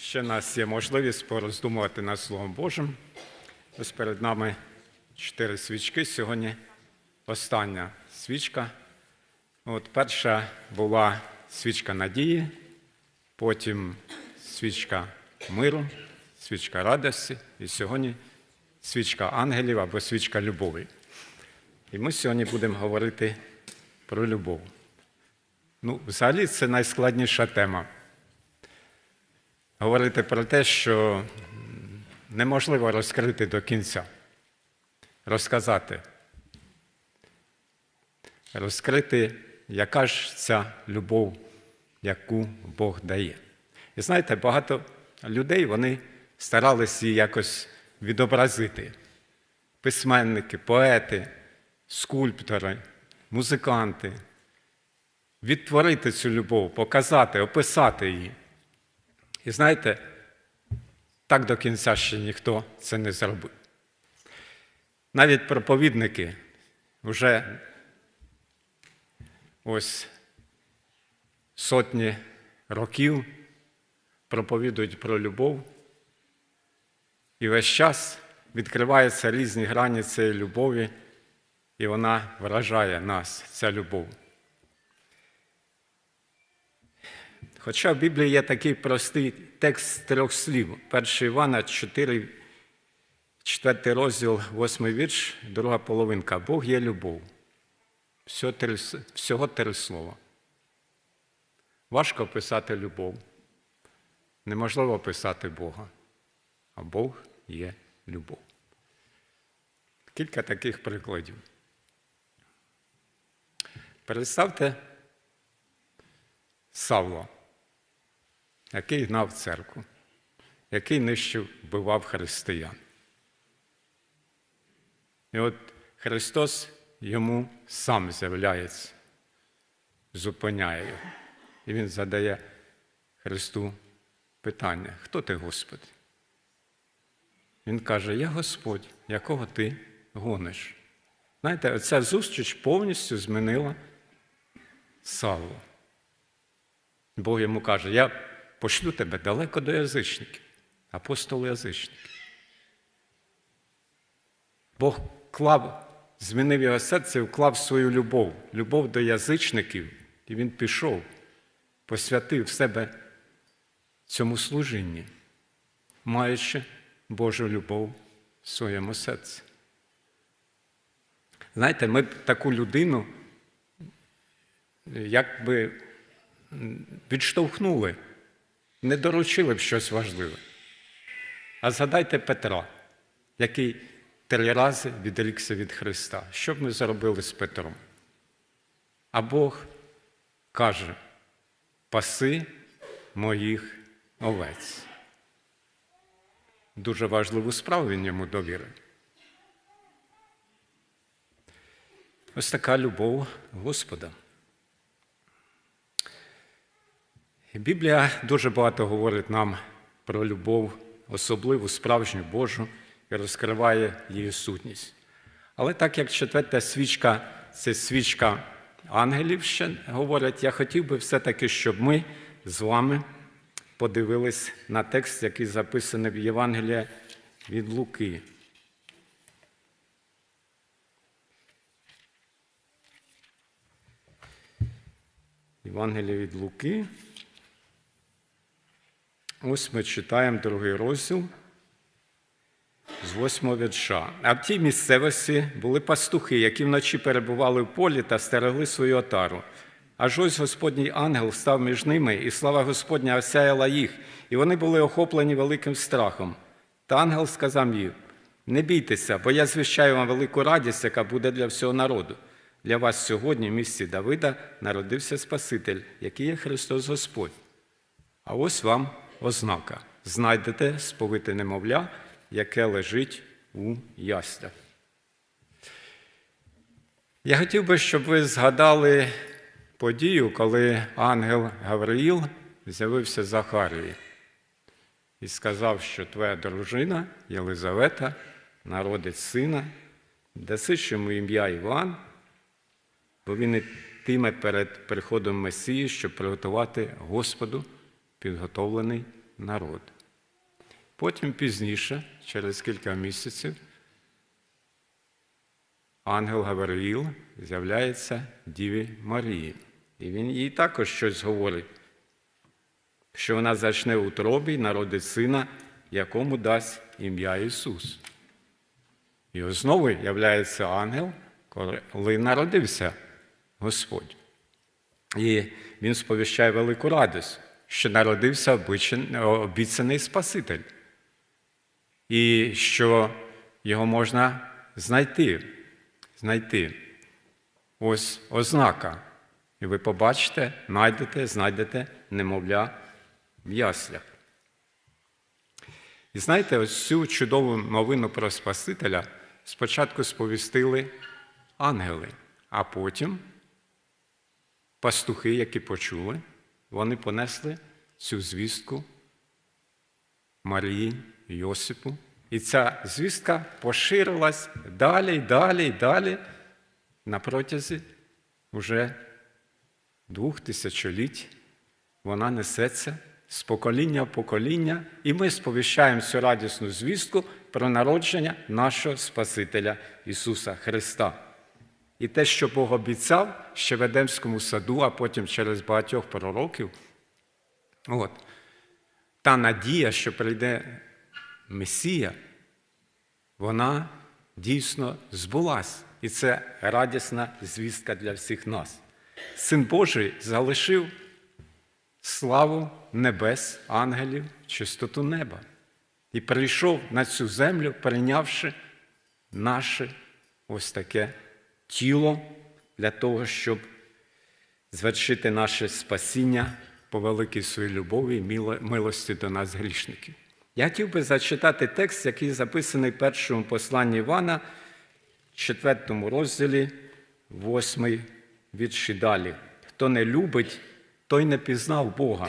Ще нас є можливість пороздумувати над Словом Божим. Ось перед нами чотири свічки. Сьогодні остання свічка. От перша була свічка надії, потім свічка миру, свічка радості, і сьогодні свічка ангелів або свічка любові. І ми сьогодні будемо говорити про любов. Ну, взагалі, це найскладніша тема. Говорити про те, що неможливо розкрити до кінця, розказати, розкрити, яка ж ця любов, яку Бог дає. І знаєте, багато людей вони старалися її якось відобразити. Письменники, поети, скульптори, музиканти, відтворити цю любов, показати, описати її. І знаєте, так до кінця ще ніхто це не зробив. Навіть проповідники вже ось сотні років проповідують про любов, і весь час відкриваються різні грані цієї любові, і вона вражає нас, ця любов. Хоча в Біблії є такий простий текст з трьох слів. 1 Івана 4, 4 розділ, 8 вірш, друга половинка. Бог є любов. Всього три, слова. Важко писати любов. Неможливо писати Бога. А Бог є любов. Кілька таких прикладів. Представте Савло який гнав церкву, який нищив, вбивав християн. І от Христос йому сам з'являється, зупиняє його. І Він задає Христу питання: Хто ти, Господи? Він каже: Я Господь, якого ти гониш. Знаєте, оця зустріч повністю змінила Савло. Бог йому каже, я пошлю тебе далеко до язичників, апостол язичників. Бог клав, змінив його серце і вклав свою любов, любов до язичників, і він пішов, посвятив себе цьому служінні, маючи Божу любов в своєму серці. Знаєте, ми таку людину якби відштовхнули не доручили б щось важливе. А згадайте Петра, який три рази відрікся від Христа. Що б ми зробили з Петром? А Бог каже: паси моїх овець. Дуже важливу справу він йому довірив. Ось така любов Господа. Біблія дуже багато говорить нам про любов, особливу справжню Божу і розкриває її сутність. Але так як четверта свічка це свічка ангелів, ще говорять, я хотів би все-таки, щоб ми з вами подивились на текст, який записаний в Євангелії від Луки. Євангелія від Луки. Ось ми читаємо другий розділ з восьмого вірша. А в тій місцевості були пастухи, які вночі перебували в полі та стерегли свою отару. Аж ось Господній ангел став між ними, і слава Господня осяяла їх, і вони були охоплені великим страхом. Та ангел сказав їм: Не бійтеся, бо я звіщаю вам велику радість, яка буде для всього народу. Для вас сьогодні в місті Давида народився Спаситель, який є Христос Господь. А ось вам ознака. Знайдете сповите немовля, яке лежить у яслях. Я хотів би, щоб ви згадали подію, коли ангел Гавриїл з'явився Захарії і сказав, що твоя дружина Єлизавета народить сина, даси йому ім'я Іван, бо він ітиме перед приходом Месії, щоб приготувати Господу підготовлений народ. Потім пізніше, через кілька місяців, ангел Гавриїл з'являється Діві Марії. І він їй також щось говорить, що вона зачне у утробі і народить сина, якому дасть ім'я Ісус. І знову являється ангел, коли народився Господь. І він сповіщає велику радість, що народився обіцяний Спаситель, і що його можна знайти. знайти. Ось ознака. І ви побачите, знайдете, знайдете немовля в яслях. І знаєте, ось цю чудову новину про Спасителя спочатку сповістили ангели, а потім пастухи, які почули, вони понесли цю звістку Марії, Йосипу. І ця звістка поширилась далі, далі, далі на протязі вже двох тисячоліть. Вона несеться з покоління в покоління, і ми сповіщаємо цю радісну звістку про народження нашого Спасителя Ісуса Христа. І те, що Бог обіцяв ще в Едемському саду, а потім через багатьох пророків, от, та надія, що прийде Месія, вона дійсно збулась. І це радісна звістка для всіх нас. Син Божий залишив славу небес, ангелів, чистоту неба. І прийшов на цю землю, прийнявши наше ось таке тіло для того, щоб звершити наше спасіння по великій своїй любові і милості до нас, грішників. Я хотів би зачитати текст, який записаний в першому посланні Івана, 4 розділі, 8 вірші далі. Хто не любить, той не пізнав Бога,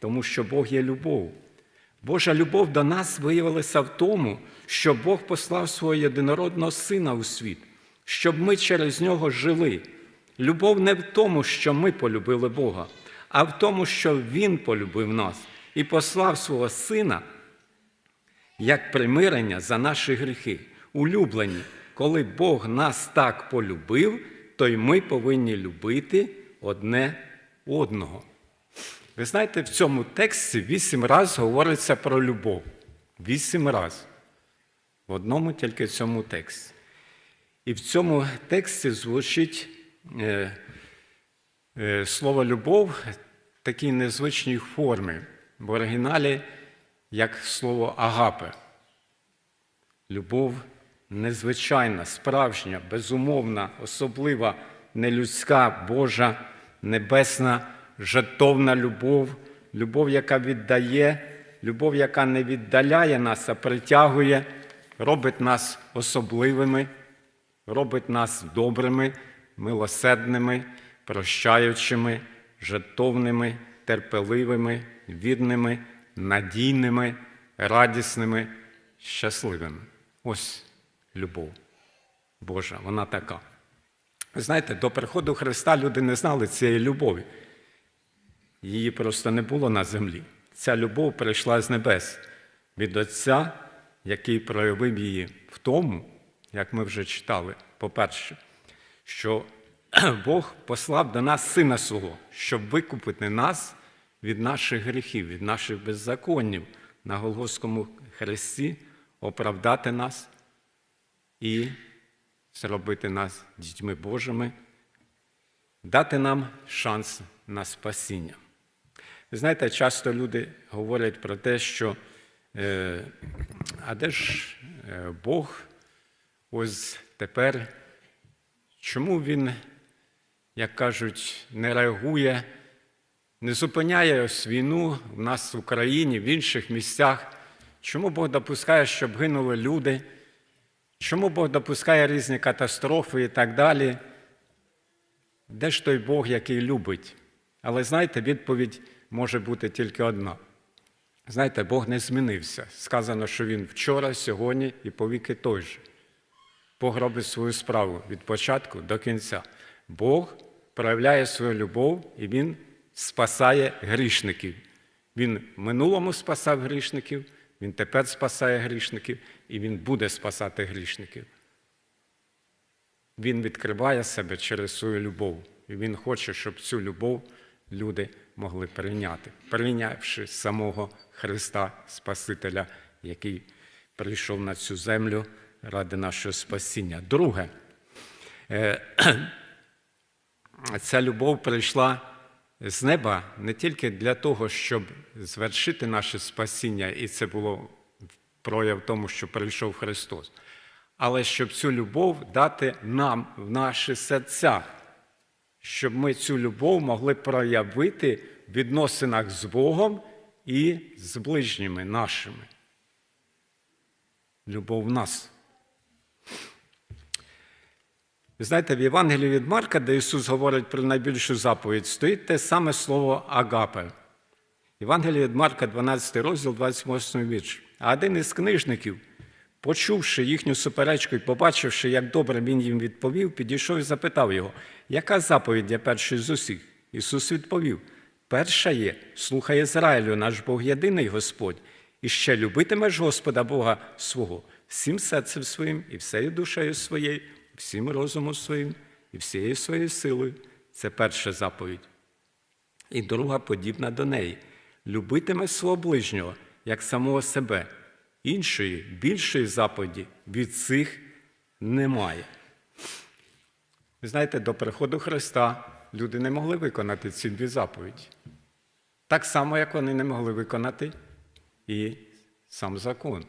тому що Бог є любов. Божа любов до нас виявилася в тому, що Бог послав свого єдинородного Сина у світ, щоб ми через нього жили. Любов не в тому, що ми полюбили Бога, а в тому, що Він полюбив нас і послав свого Сина як примирення за наші гріхи. Улюблені, коли Бог нас так полюбив, то й ми повинні любити одне одного. Ви знаєте, в цьому тексті вісім разів говориться про любов. Вісім разів. В одному тільки цьому тексті. І в цьому тексті звучить е, е, слово любов в такій незвичній формі. В оригіналі як слово агапе. Любов незвичайна, справжня, безумовна, особлива, нелюдська, Божа, небесна, жертовна любов, любов, яка віддає, любов, яка не віддаляє нас, а притягує, робить нас особливими, робить нас добрими, милосердними, прощаючими, жертовними, терпеливими, вірними, надійними, радісними, щасливими. Ось любов Божа, вона така. Ви знаєте, до приходу Христа люди не знали цієї любові. Її просто не було на землі. Ця любов прийшла з небес від Отця, який проявив її в тому, як ми вже читали, по-перше, що Бог послав до нас Сина Свого, щоб викупити нас від наших гріхів, від наших беззаконнів на Голгофському хресті, оправдати нас і зробити нас дітьми Божими, дати нам шанс на спасіння. Ви знаєте, часто люди говорять про те, що е, а де ж е, Бог ось тепер, чому він, як кажуть, не реагує, не зупиняє ось війну в нас в Україні, в інших місцях? Чому Бог допускає, щоб гинули люди? Чому Бог допускає різні катастрофи і так далі? Де ж той Бог, який любить? Але знаєте, відповідь може бути тільки одна. Знаєте, Бог не змінився. Сказано, що Він вчора, сьогодні і повіки той же. Бог робить свою справу від початку до кінця. Бог проявляє свою любов і Він спасає грішників. Він в минулому спасав грішників, він тепер спасає грішників, і він буде спасати грішників. Він відкриває себе через свою любов. І він хоче, щоб цю любов люди могли прийняти, прийнявши самого Христа Спасителя, який прийшов на цю землю ради нашого спасіння. Друге, е, ця любов прийшла з неба не тільки для того, щоб звершити наше спасіння, і це було прояв тому, що прийшов Христос, але щоб цю любов дати нам в наші серця, щоб ми цю любов могли проявити в відносинах з Богом і з ближніми нашими. Любов в нас. Ви знаєте, в Євангелії від Марка, де Ісус говорить про найбільшу заповідь, стоїть те саме слово агапе. Євангеліє від Марка, 12 розділ, 28 вірш. А один із книжників, почувши їхню суперечку і побачивши, як добре він їм відповів, підійшов і запитав його, яка заповідь є першою з усіх? Ісус відповів: перша є, слухай Ізраїлю, наш Бог єдиний Господь, і ще любитимеш Господа Бога свого всім серцем своїм, і всею душею своєю, всім розумом своїм, і всією своєю силою. Це перша заповідь. І друга подібна до неї. Любитиме свого ближнього, як самого себе. Іншої, більшої заповіді від цих немає. Ви знаєте, до приходу Христа люди не могли виконати ці дві заповіді. Так само, як вони не могли виконати і сам закон.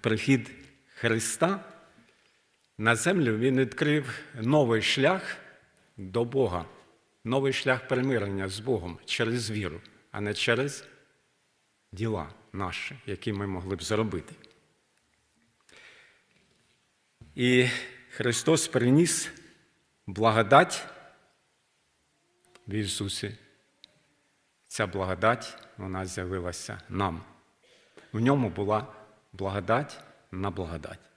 Прихід Христа на землю він відкрив новий шлях до Бога, новий шлях примирення з Богом через віру, а не через діла наші, які ми могли б зробити. І Христос приніс благодать в Ісусі. Ця благодать вона з'явилася нам. В ньому була благодать на благодать.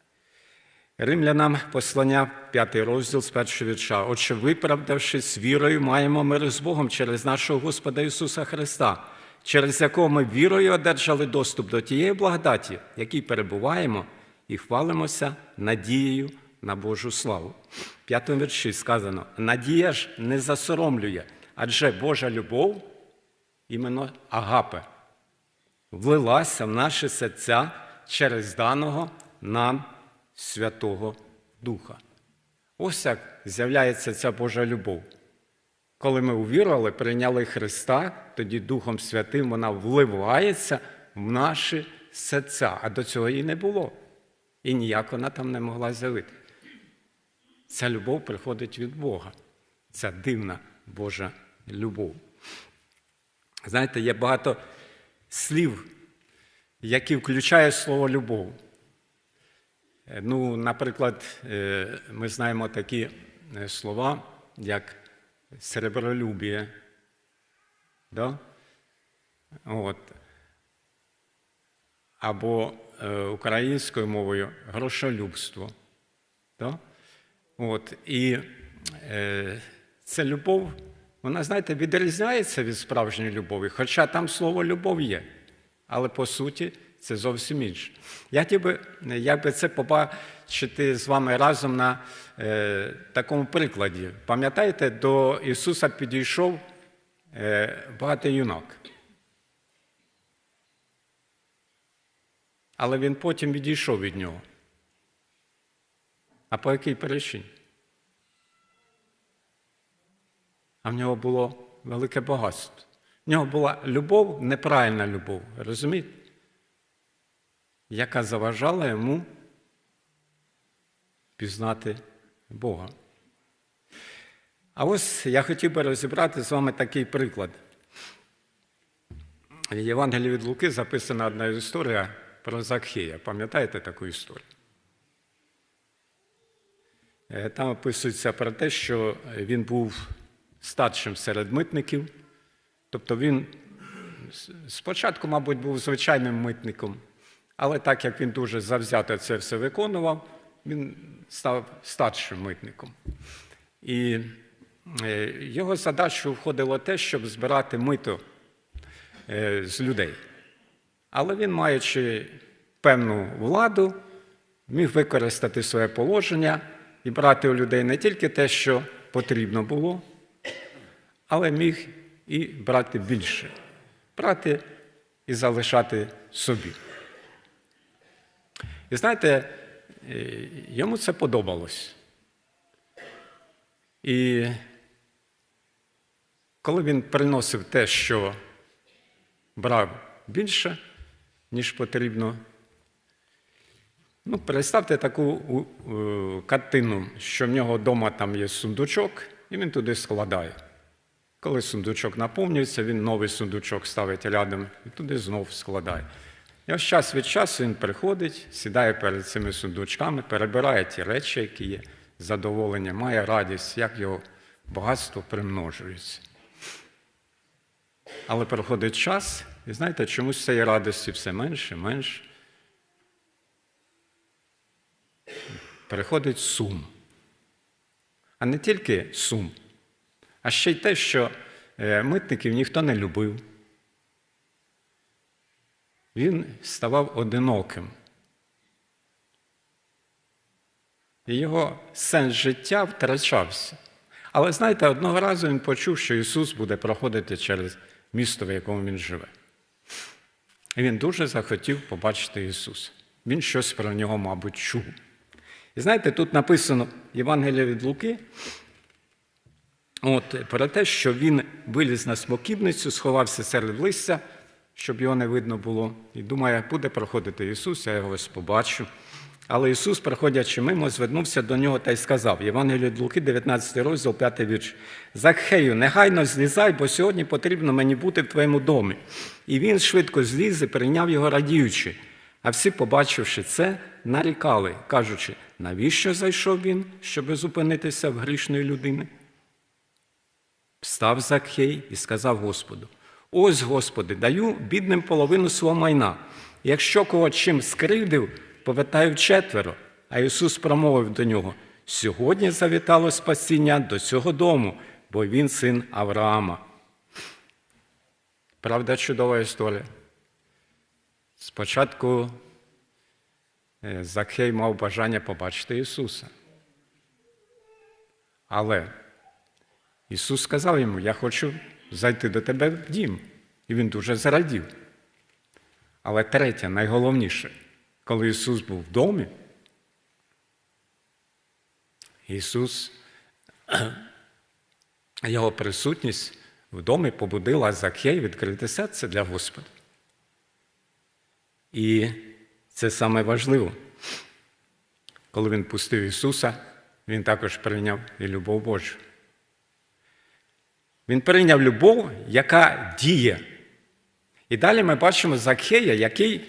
Римлянам послання 5 розділ з першого вірша. Отже, виправдавшись вірою, маємо мир з Богом через нашого Господа Ісуса Христа, через якого ми вірою одержали доступ до тієї благодаті, в якій перебуваємо, і хвалимося надією на Божу славу. В п'ятому вірші сказано: надія ж не засоромлює, адже Божа любов, іменно агапе, влилася в наші серця через даного нам Святого Духа. Ось як з'являється ця Божа любов. Коли ми увірували, прийняли Христа, тоді Духом Святим вона вливається в наші серця, а до цього її не було. І ніяк вона там не могла з'явити. Ця любов приходить від Бога. Ця дивна Божа любов. Знаєте, є багато слів, які включають слово любов. Е, Ну, наприклад, е, ми знаємо такі е, слова, як серебролюбіє. Да? От. Або українською мовою грошолюбство. Да? От. І е, ця любов, вона, знаєте, відрізняється від справжньої любові, хоча там слово любов є. Але по суті це зовсім інше. Я хотів би, як би це побачити з вами разом на е, такому прикладі. Пам'ятаєте, до Ісуса підійшов е, багатий юнак. Але він потім відійшов від нього. А по якій причині? А в нього було велике багатство. В нього була любов, неправильна любов, розумієте? Яка заважала йому пізнати Бога. А ось я хотів би розібрати з вами такий приклад. В Євангелії від Луки записана одна історія про Закхея. Пам'ятаєте таку історію? Е, Там описується про те, що він був старшим серед митників. Тобто він спочатку, мабуть, був звичайним митником, але так як він дуже завзято це все виконував, він став старшим митником. І е, його задачу входило те, щоб збирати мито е, з людей. Але він, маючи певну владу, міг використати своє положення і брати у людей не тільки те, що потрібно було, але міг і брати більше, брати і залишати собі. І знаєте, е, йому це подобалось. І коли він приносив те, що брав більше, ніж потрібно, ну, представте таку е, картину, що в нього вдома там є сундучок, і він туди складає. Коли сундучок наповнюється, він новий сундучок ставить рядом і туди знов складає. І ось час від часу він приходить, сідає перед цими сундучками, перебирає ті речі, які є, задоволення, має радість, як його багатство примножується. Але проходить час, і знаєте, чомусь цієї радості все менше, менше. Переходить сум. А не тільки сум, а ще й те, що е, митників ніхто не любив. Він ставав одиноким. І його сенс життя втрачався. Але знаєте, одного разу він почув, що Ісус буде проходити через місто, в якому він живе. І він дуже захотів побачити Ісуса. Він щось про нього, мабуть, чув. І знаєте, тут написано Євангелія від Луки, от, про те, що він виліз на смокібницю, сховався серед листя, щоб його не видно було, і думає, буде проходити Ісус, я його ось побачу. Але Ісус, проходячи мимо, звернувся до нього та й сказав: Євангеліє від Луки, 19 розділ, 5 вірш. Закхею, негайно злізай, бо сьогодні потрібно мені бути в твоєму домі. І він швидко зліз і прийняв його радіючи. А всі, побачивши це, нарікали, кажучи, навіщо зайшов він, щоб зупинитися в грішної людини? Встав Закхей і сказав Господу: Ось, Господи, даю бідним половину свого майна. Якщо кого чим скривдив, повертаю четверо. А Ісус промовив до нього: сьогодні завітало спасіння до цього дому, бо він син Авраама. Правда, чудова історія. Спочатку е, Закхей мав бажання побачити Ісуса. Але Ісус сказав йому: Я хочу зайти до тебе в дім. І він дуже зрадів. Але третє, найголовніше, коли Ісус був в домі, Ісус, Його присутність в домі побудила Закхей відкрити серце для Господа. І це саме важливо. Коли він пустив Ісуса, Він також прийняв і любов Божу. Він прийняв любов, яка діє. І далі ми бачимо Закхея, який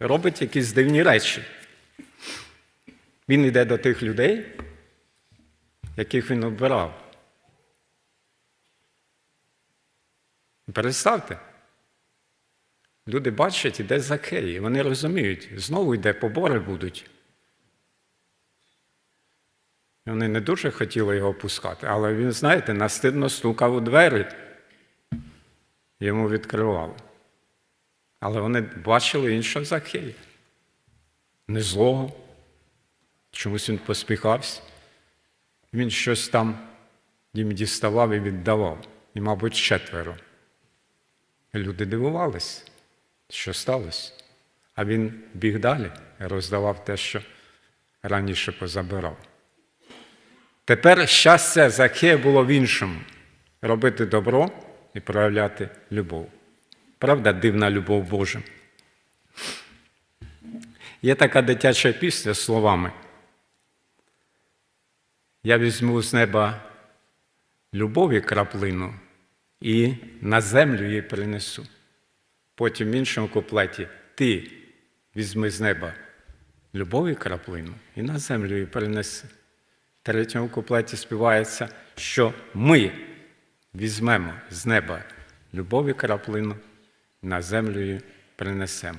робить якісь дивні речі. Він йде до тих людей, яких він обирав. Представте, люди бачать, іде Закхей, і вони розуміють, знову йде побори будуть. Вони не дуже хотіли його пускати, але він, знаєте, настидно стукав у двері, йому відкривали. Але вони бачили іншого Закхея. Не злого. Чомусь він поспіхався. Він щось там їм діставав і віддавав. І, мабуть, четверо. Люди дивувались, що сталося. А він біг далі роздавав те, що раніше позабирав. Тепер щастя Закхея було в іншому робити добро і проявляти любов. Правда, дивна любов Божа. Є така дитяча пісня з словами. Я візьму з неба любові краплину і на землю її принесу. Потім в іншому куплеті ти візьми з неба любові краплину і на землю її принеси. Третьому куплеті співається, що ми візьмемо з неба любові краплину, на землю принесемо.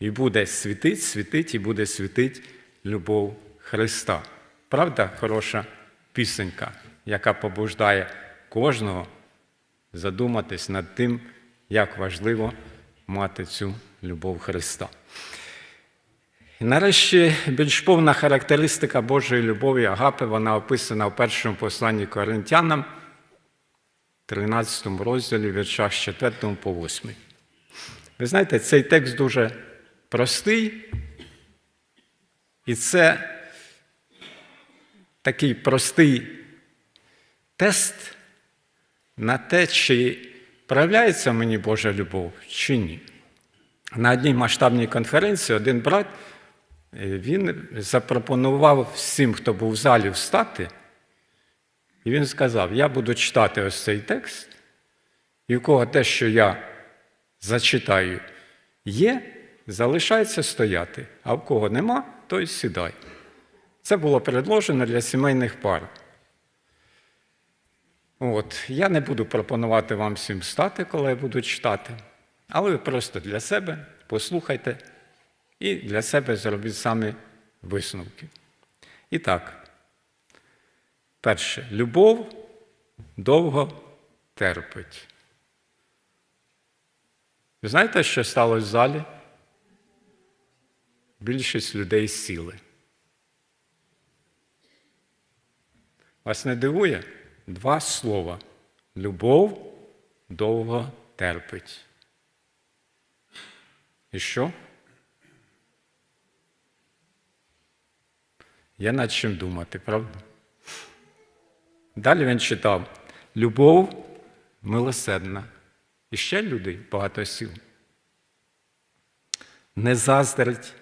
І буде світить, світить, і буде світить любов Христа. Правда, хороша пісенька. яка побуждає кожного задуматись над тим, як важливо мати цю любов Христа. І нарешті більш повна характеристика Божої любові Агапи, вона описана в першому посланні Коринтянам, 13 розділі, віршах з 4 по 8. Ви знаєте, цей текст дуже простий, і це такий простий тест на те, чи проявляється мені Божа любов, чи ні. На одній масштабній конференції один брат він запропонував всім, хто був в залі, встати, і він сказав: Я буду читати ось цей текст, і у кого те, що я зачитаю, є, залишається стояти, а в кого нема, той сідай. Це було предложено для сімейних пар. От, я не буду пропонувати вам всім стати, коли я буду читати, але ви просто для себе послухайте і для себе зробіть самі висновки. І так, перше, любов довго терпить. Ви знаєте, що сталося в залі? Більшість людей сіли. Вас не дивує? Два слова. Любов довго терпить. І що? Є над чим думати, правда? Далі він читав: любов милосердна. І ще люди багато сіл. Не заздрить.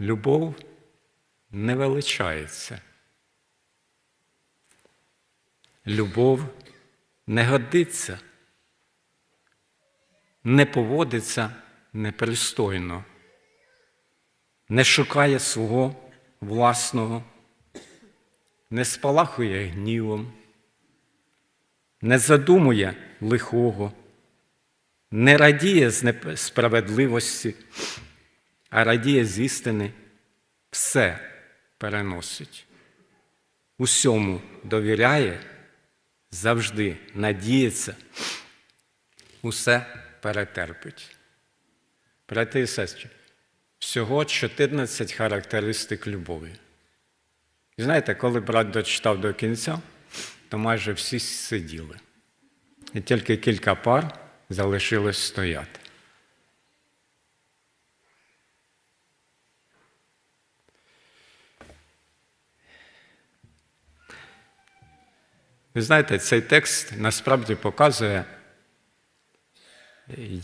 Любов не величається. Любов не годиться, не поводиться непристойно, не шукає свого власного, не спалахує гнівом, не задумує лихого, не радіє з справедливості, а радіє з істини, все переносить, усьому довіряє завжди надіється, усе перетерпить. Брати і сестри, всього 14 характеристик любові. І знаєте, коли брат дочитав до кінця, то майже всі сиділи. І тільки кілька пар залишилось стояти. Ви знаєте, цей текст насправді показує,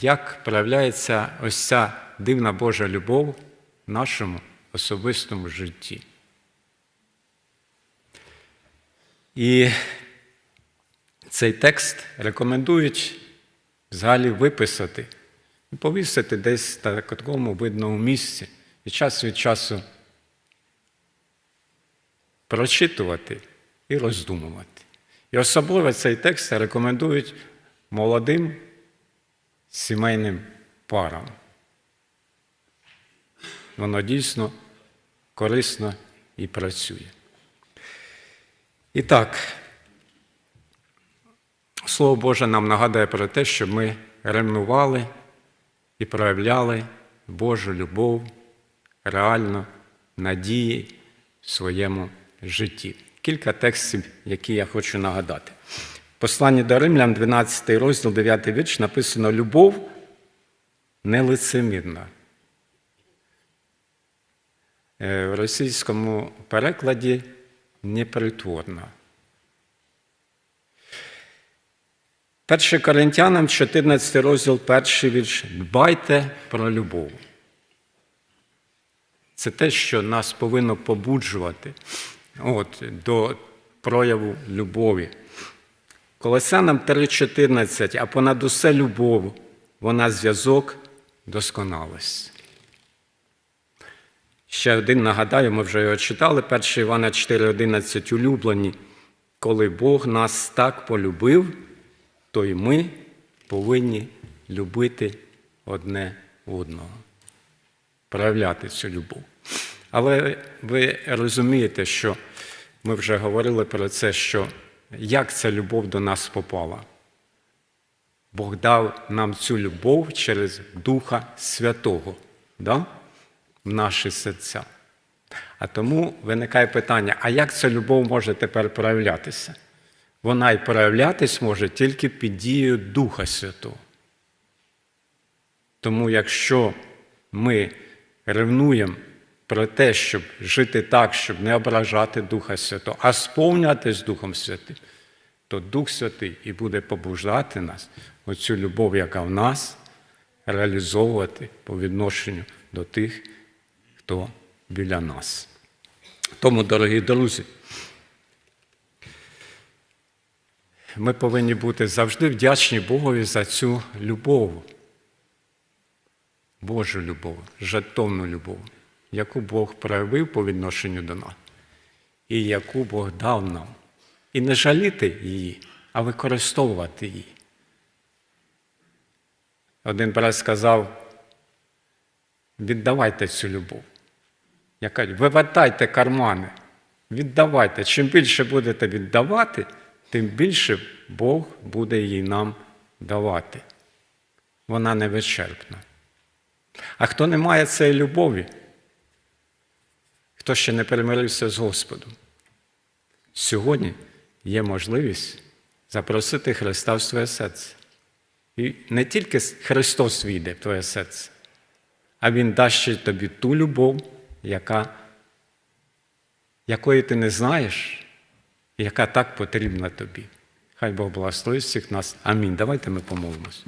як проявляється ось ця дивна Божа любов в нашому особистому житті. І цей текст рекомендують взагалі виписати повісити десь на такому видному місці і час від часу прочитувати і роздумувати. І особливо цей текст рекомендують молодим сімейним парам. Воно дійсно корисно і працює. І так, Слово Боже нам нагадує про те, щоб ми ревнували і проявляли Божу любов реально надії в своєму житті. Кілька текстів, які я хочу нагадати. Послання до Римлян, 12 розділ, 9 вірш, написано: Любов нелицемірна. Е, В російському перекладі непритворна. 1 Коринтянам, 14 розділ, перший вірш. Дбайте про любов. Це те, що нас повинно побуджувати от, до прояву любові. Колосянам 3,14, а понад усе любов, вона зв'язок досконалості. Ще один нагадаю, ми вже його читали, 1 Івана 4,11 улюблені. Коли Бог нас так полюбив, то й ми повинні любити одне одного, проявляти цю любов. Але ви розумієте, що ми вже говорили про це, що як ця любов до нас попала. Бог дав нам цю любов через Духа Святого да? в наші серця. А тому виникає питання: а як ця любов може тепер проявлятися? Вона й проявлятись може тільки під дією Духа Святого. Тому якщо ми ревнуємо про те, щоб жити так, щоб не ображати Духа Святого, а сповнюватись Духом Святим, то Дух Святий і буде побуждати нас оцю любов, яка в нас, реалізовувати по відношенню до тих, хто біля нас. Тому, дорогі друзі, ми повинні бути завжди вдячні Богові за цю любов, Божу любов, жертовну любов, яку Бог проявив по відношенню до нас, і яку Бог дав нам. І не жаліти її, а використовувати її. Один брат сказав: віддавайте цю любов. Я кажу, вивертайте кармани, віддавайте. Чим більше будете віддавати, тим більше Бог буде її нам давати. Вона невичерпна. А хто не має цієї любові, хто ще не перемирився з Господом, сьогодні є можливість запросити Христа в своє серце. І не тільки Христос війде в твоє серце, а Він дасть тобі ту любов, яка, якої ти не знаєш, і яка так потрібна тобі. Хай Бог благословить всіх нас. Амінь. Давайте ми помолимось.